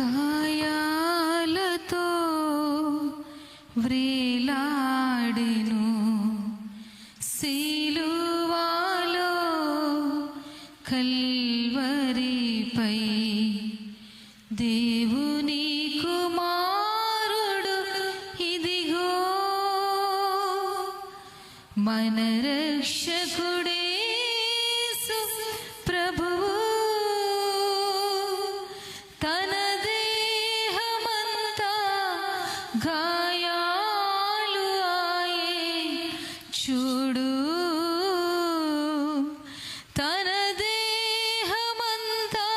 గాయాలతో వ్రేలాడెను. శిలువలో కల్వరిపై దేవుని కుమారుడు ఇదిగో. మన రక్షకుడేసు చూడు. తన దేహమంతా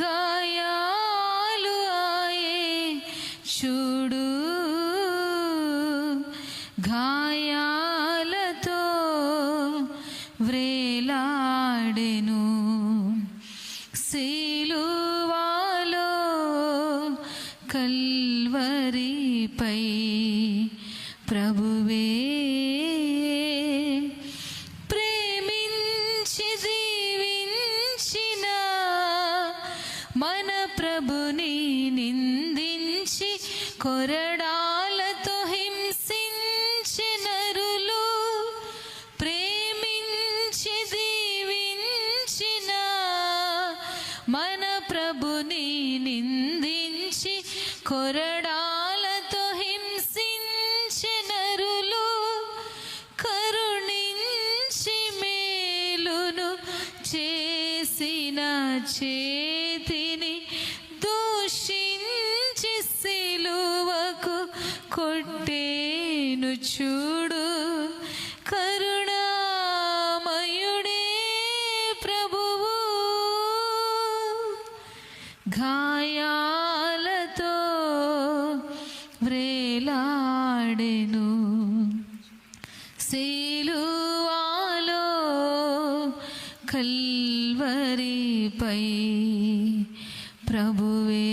గాయాలు ఆయే చూడు. గాయాలతో వ్రేలాడెను. శిలువలో కల్వరిపై ప్రభువే ప్రభుని నిందించి కొరడాలతో హింసించినరులు ప్రేమించి దీవించిన మన ప్రభుని నిందించి కొరడాలతో హింసించినరులు కరుణించి మేలును చేసిన చే గాయాలతో వ్రేలాడెను శిలువాలో కల్వరిపై ప్రభువే.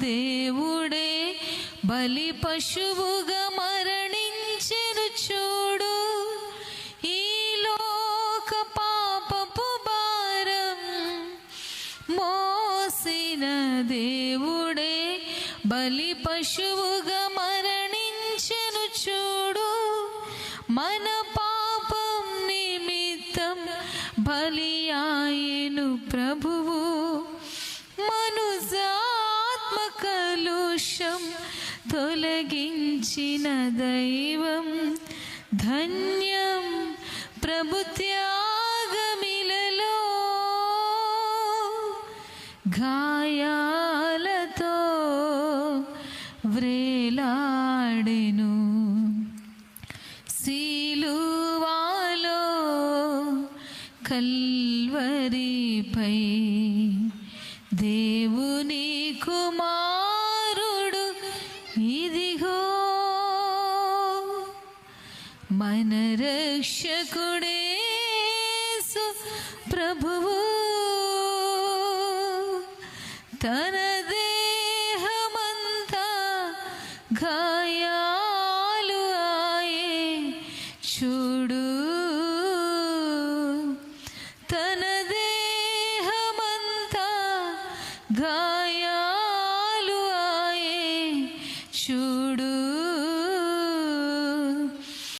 దేవుడే బలి పశువుగా మోసిన దేవుడే బలి పశువుగా మరణించెను చూడు. మన పాపం నిమిత్తం బలియాయను ప్రభువు. మనుజాత్మ కలుషం తొలగించిన దైవం. ధన్యం ప్రభుతి గాయాలతో వ్రేలాడెను శిలువాలో కల్వరిపై దేవుని కుమారుడు ఇదిగో. మన రక్షకుడేసు ప్రభువు. తన దేహమంతా గాయాలు ఆయే. చూడు తన దేహమంతా గాయ